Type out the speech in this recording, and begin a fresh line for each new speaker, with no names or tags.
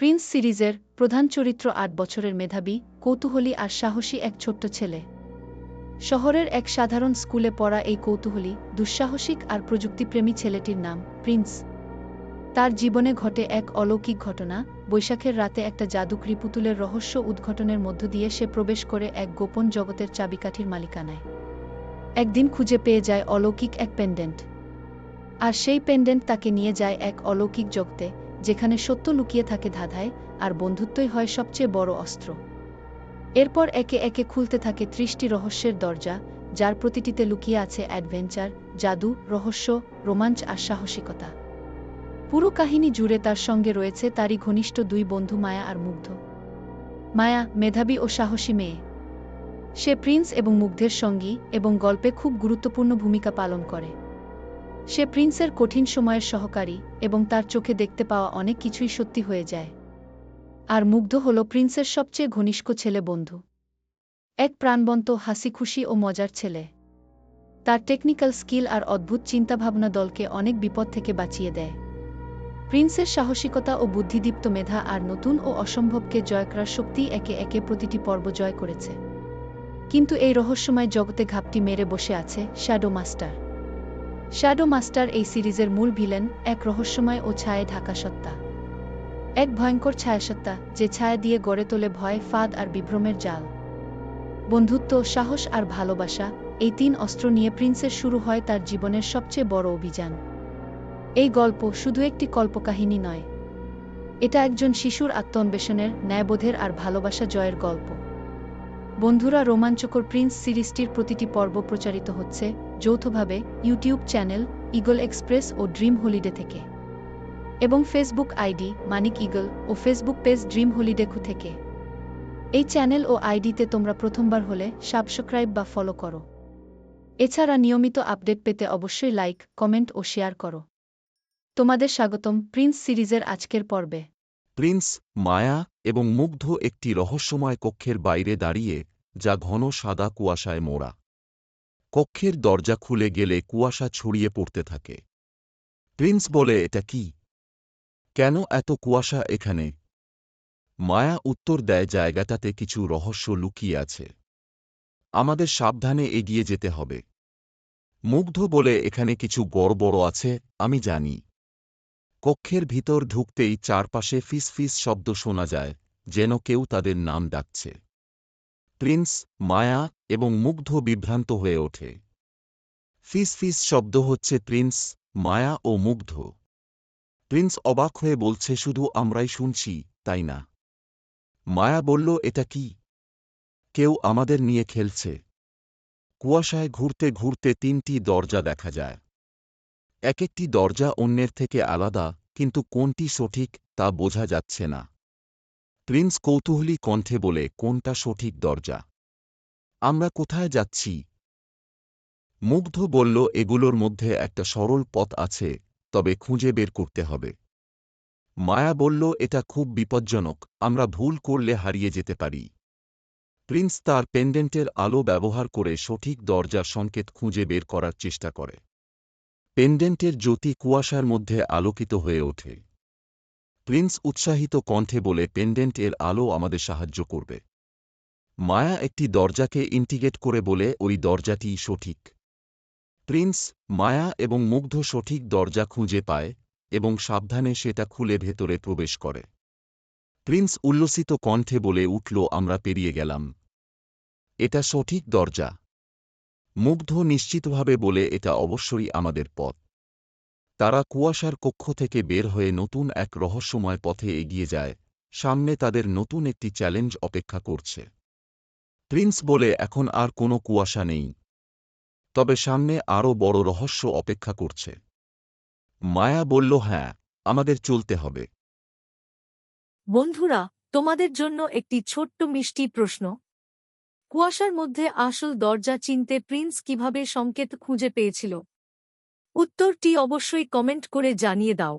Prince সিরিজের প্রধান চরিত্র আট বছরের মেধাবী, কৌতূহলী আর সাহসী এক ছোট্ট ছেলে। শহরের এক সাধারণ স্কুলে পড়া এই কৌতূহলী, দুঃসাহসিক আর প্রযুক্তিপ্রেমী ছেলেটির নাম প্রিন্স। তার জীবনে ঘটে এক অলৌকিক ঘটনা, বৈশাখের রাতে একটা জাদুকরি পুতুলের রহস্য উদ্ঘটনের মধ্য দিয়ে সে প্রবেশ করে এক গোপন জগতের চাবিকাঠির মালিকানায়। একদিন খুঁজে পেয়ে যায় অলৌকিক এক পেন্ডেন্ট। আর সেই পেন্ডেন্ট তাকে নিয়ে যায় এক অলৌকিক জগতে যেখানে সত্য লুকিয়ে থাকে ধাঁধায় আর বন্ধুত্বই হয় সবচেয়ে বড় অস্ত্র। এরপর একে একে খুলতে থাকে ত্রিশটি রহস্যের দরজা, যার প্রতিটিতে লুকিয়ে আছে অ্যাডভেঞ্চার, জাদু, রহস্য, রোমাঞ্চ আর সাহসিকতা। পুরো কাহিনী জুড়ে তার সঙ্গে রয়েছে তারই ঘনিষ্ঠ দুই বন্ধু মায়া আর মুগ্ধ। মায়া মেধাবী ও সাহসী মেয়ে। সে প্রিন্স এবং মুগ্ধের সঙ্গী এবং গল্পে খুব গুরুত্বপূর্ণ ভূমিকা পালন করে। সে প্রিন্সের কঠিন সময়ের সহকারী এবং তার চোখে দেখতে পাওয়া অনেক কিছুই সত্যি হয়ে যায়। আর মুগ্ধ হল প্রিন্সের সবচেয়ে ঘনিষ্ঠ ছেলে বন্ধু। এক প্রাণবন্ত হাসি খুশি ও মজার ছেলে। তার টেকনিক্যাল স্কিল আর অদ্ভুত চিন্তাভাবনা দলকে অনেক বিপদ থেকে বাঁচিয়ে দেয়। প্রিন্সের সাহসিকতা ও বুদ্ধিদীপ্ত মেধা আর নতুন ও অসম্ভবকে জয় করার শক্তি একে একে প্রতিটি পর্ব জয় করেছে। কিন্তু এই রহস্যময় জগতে ঘাপটি মেরে বসে আছে শ্যাডো মাস্টার শ্যাডো মাস্টার এই সিরিজের মূল ভিলেন, এক রহস্যময় ও ছায়ে ঢাকা সত্তা। এক ভয়ঙ্কর ছায়াসত্তা যে ছায়া দিয়ে গড়ে তোলে ভয়, ফাঁদ আর বিভ্রমের জাল। বন্ধুত্ব, সাহস আর ভালোবাসা, এই তিন অস্ত্র নিয়ে প্রিন্সের শুরু হয় তার জীবনের সবচেয়ে বড় অভিযান। এই গল্প শুধু একটি কল্পকাহিনী নয়। এটা একজন শিশুর আত্মন্বেষণের, ন্যায়বোধের আর ভালোবাসা জয়ের গল্প। বন্ধুরা, রোমাঞ্চকর প্রিন্স সিরিজটির প্রতিটি পর্ব প্রচারিত হচ্ছে যৌথভাবে ইউটিউব চ্যানেল ইগল এক্সপ্রেস ও ড্রিম হলিডে থেকে। এবং ফেসবুক আইডি মানিক ইগল ও ফেসবুক পেজ ড্রিম হলিডেকু থেকে। এই চ্যানেল ও আইডিতে তোমরা প্রথমবার হলে সাবস্ক্রাইব বা ফলো করো। এছাড়া নিয়মিত আপডেট পেতে অবশ্যই লাইক, কমেন্ট ও শেয়ার করো। তোমাদের স্বাগতম প্রিন্স সিরিজের আজকের পর্বে।
প্রিন্স, মায়া এবং মুগ্ধ একটি রহস্যময় কক্ষের বাইরে দাঁড়িয়ে, যা ঘন সাদা কুয়াশায় মোড়া। কক্ষের দরজা খুলে গেলে কুয়াশা ছড়িয়ে পড়তে থাকে। প্রিন্স বলে, এটা কি? কেন এত কুয়াশা এখানে? মায়া উত্তর দেয়, জায়গাটাতে কিছু রহস্য লুকিয়ে আছে। আমাদের সাবধানে এগিয়ে যেতে হবে। মুগ্ধ বলে, এখানে কিছু বড় বড় আছে, আমি জানি। কক্ষের ভিতর ঢুকতেই চারপাশে ফিস ফিস শব্দ শোনা যায়, যেন কেউ তাদের নাম ডাকছে। প্রিন্স, মায়া এবং মুগ্ধ বিভ্রান্ত হয়ে ওঠে। ফিস ফিস শব্দ হচ্ছে প্রিন্স, মায়া ও মুগ্ধ। প্রিন্স অবাক হয়ে বলছে, শুধু আমরাই শুনছি, তাই না? মায়া বলল, এটা কি? কেউ আমাদের নিয়ে খেলছে। কুয়াশায় ঘুরতে ঘুরতে তিনটি দরজা দেখা যায়। এক একটি দরজা অন্যের থেকে আলাদা, কিন্তু কোনটি সঠিক তা বোঝা যাচ্ছে না। প্রিন্স কৌতূহলী কণ্ঠে বলে, কোনটা সঠিক দরজা? আমরা কোথায় যাচ্ছি? মুগ্ধ বলল, এগুলোর মধ্যে একটা সরল পথ আছে, তবে খুঁজে বের করতে হবে। মায়া বলল, এটা খুব বিপজ্জনক, আমরা ভুল করলে হারিয়ে যেতে পারি। প্রিন্স তার পেন্ডেন্টের আলো ব্যবহার করে সঠিক দরজার সংকেত খুঁজে বের করার চেষ্টা করে। পেন্ডেন্টের জ্যোতি কুয়াশার মধ্যে আলোকিত হয়ে ওঠে। প্রিন্স উৎসাহিত কণ্ঠে বলে, পেন্ডেন্ট এর আলো আমাদের সাহায্য করবে। মায়া একটি দরজাকে ইন্টিগ্রেট করে বলে, ওই দরজাটিই সঠিক। প্রিন্স, মায়া এবং মুগ্ধ সঠিক দরজা খুঁজে পায় এবং সাবধানে সেটা খুলে ভেতরে প্রবেশ করে। প্রিন্স উল্লসিত কণ্ঠে বলে, উঠল, আমরা পেরিয়ে গেলাম। এটা সঠিক দরজা। মুগ্ধ নিশ্চিতভাবে বলে, এটা অবশ্যই আমাদের পথ। তারা কুয়াশার কক্ষ থেকে বের হয়ে নতুন এক রহস্যময় পথে এগিয়ে যায়। সামনে তাদের নতুন একটি চ্যালেঞ্জ অপেক্ষা করছে। প্রিন্স বলে, এখন আর কোনো কুয়াশা নেই। তবে সামনে আরও বড় রহস্য অপেক্ষা করছে। মায়া বলল হ্যাঁ আমাদের চলতে হবে।
বন্ধুরা, তোমাদের জন্য একটি ছোট্ট মিষ্টি প্রশ্ন। কুয়াশার মধ্যে আসল দরজা চিনতে প্রিন্স কীভাবে সংকেত খুঁজে পেয়েছিল? উত্তরটি অবশ্যই কমেন্ট করে জানিয়ে দাও।